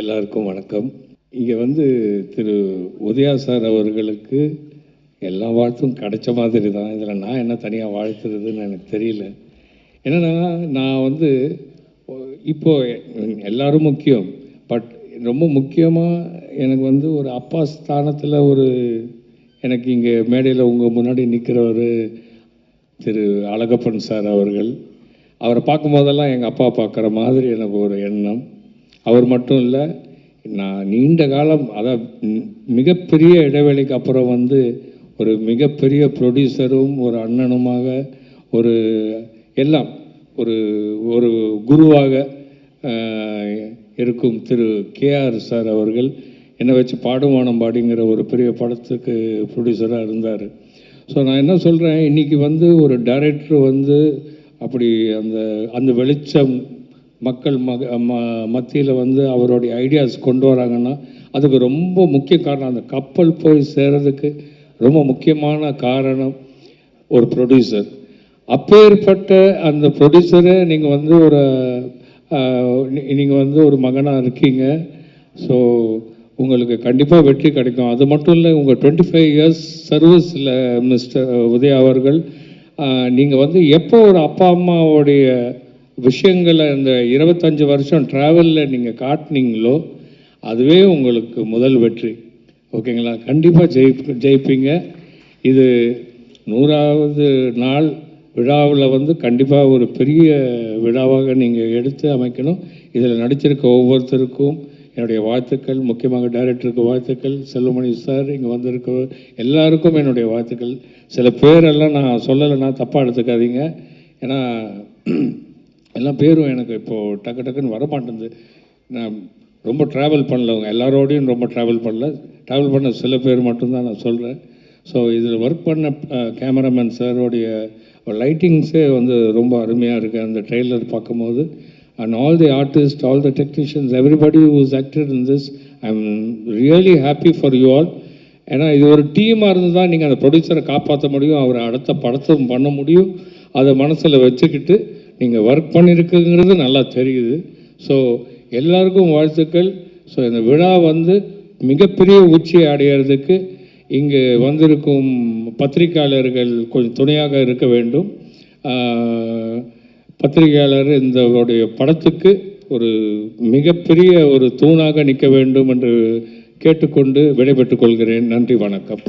எல்லாருக்கும் வணக்கம். இங்கே வந்து திரு உதயா சார் அவர்களுக்கு எல்லா வாழ்த்தும் கிடைச்ச மாதிரி தான். இதில் நான் என்ன தனியாக வாழ்த்துறதுன்னு எனக்கு தெரியல. என்னென்னா நான் வந்து இப்போது எல்லோரும் முக்கியம். பட் ரொம்ப முக்கியமாக எனக்கு வந்து ஒரு அப்பா ஸ்தானத்தில் ஒரு எனக்கு இங்கே மேடையில் உங்கள் முன்னாடி நிற்கிறவர் திரு அழகப்பன் சார் அவர்கள். அவரை பார்க்கும்போதெல்லாம் எங்கள் அப்பா பார்க்குற மாதிரி எனக்கு ஒரு எண்ணம். அவர் மட்டும் இல்லை நான் நீண்ட காலம் அதான் மிகப்பெரிய இடைவெளிக்கு அப்புறம் வந்து ஒரு மிகப்பெரிய ப்ரொடியூசரும் ஒரு அண்ணனுமாக ஒரு எல்லாம் ஒரு ஒரு குருவாக இருக்கும் திரு கேஆர் சார் அவர்கள். என்னை வச்சு பாடுவானம் பாடிங்கிற ஒரு பெரிய படத்துக்கு ப்ரொடியூசராக இருந்தார். ஸோ நான் என்ன சொல்கிறேன் இன்றைக்கி வந்து ஒரு டைரக்டர் வந்து அப்படி அந்த அந்த வெளிச்சம் மக்கள் மக ம மத்தியில் வந்து அவருடைய ஐடியாஸ் கொண்டு வராங்கன்னா அதுக்கு ரொம்ப முக்கிய காரணம் அந்த கப்பல் போய் சேர்றதுக்கு ரொம்ப முக்கியமான காரணம் ஒரு ப்ரொடியூசர் அப்பேற்பட்ட அந்த ப்ரொடியூசரை நீங்கள் வந்து ஒரு நீங்கள் வந்து ஒரு மகனாக இருக்கீங்க. ஸோ உங்களுக்கு கண்டிப்பாக வெற்றி கிடைக்கும். அது மட்டும் இல்லை உங்கள் டுவெண்ட்டி ஃபைவ் இயர்ஸ் சர்வீஸில் மிஸ்டர் உதயா அவர்கள் நீங்கள் வந்து எப்போ ஒரு அப்பா அம்மாவுடைய விஷயங்களை இந்த இருபத்தஞ்சு வருஷம் ட்ராவலில் நீங்கள் காட்டினீங்களோ அதுவே உங்களுக்கு முதல் வெற்றி. ஓகேங்களா? கண்டிப்பாக ஜெயி ஜெயிப்பீங்க. இது நூறாவது நாள் விழாவில் வந்து கண்டிப்பாக ஒரு பெரிய விழாவாக நீங்கள் எடுத்து அமைக்கணும். இதில் நடிச்சிருக்க ஒவ்வொருத்தருக்கும் என்னுடைய வாழ்த்துக்கள் முக்கியமாக டைரக்டருக்கு வாழ்த்துக்கள் செல்வமணி சார் இங்கே வந்திருக்க எல்லாருக்கும் என்னுடைய வாழ்த்துக்கள். சில பேரெல்லாம் நான் சொல்லலைன்னா தப்பாக எடுத்துக்காதீங்க. ஏன்னா எல்லாம் பேரும் எனக்கு இப்போது டக்கு டக்குன்னு வரமாட்டேங்குது நான் ரொம்ப ட்ராவல் பண்ணலவங்க எல்லாரோடையும் ரொம்ப ட்ராவல் பண்ணல. ட்ராவல் பண்ண சில பேர் மட்டும்தான் நான் சொல்கிறேன் ஸோ இதில் ஒர்க் பண்ண கேமராமேன் சாரோடைய லைட்டிங்ஸே வந்து ரொம்ப அருமையாக இருக்குது அந்த ட்ரெய்லர் பார்க்கும்போது and all the artist all the technicians everybody who's acted in this I am really happy for you all ஏன்னா இது ஒரு டீமாக இருந்து தான் நீங்கள் அந்த ப்ரொடியூசரை காப்பாற்ற முடியும் அவரை அடுத்த படத்தும் பண்ண முடியும். அதை மனசில் வச்சுக்கிட்டு நீங்கள் ஒர்க் பண்ணியிருக்குங்கிறது நல்லா தெரியுது. ஸோ எல்லாருக்கும் வாழ்த்துக்கள். ஸோ இந்த விழா வந்து மிகப்பெரிய உச்சியை அடையிறதுக்கு இங்கு வந்திருக்கும் பத்திரிகையாளர்கள் கொஞ்சம் துணையாக இருக்க வேண்டும். பத்திரிகையாளர் இந்த உடைய படத்துக்கு ஒரு மிகப்பெரிய ஒரு தூணாக நிற்க வேண்டும் என்று கேட்டுக்கொண்டு விடைபெற்றுக் கொள்கிறேன். நன்றி வணக்கம்.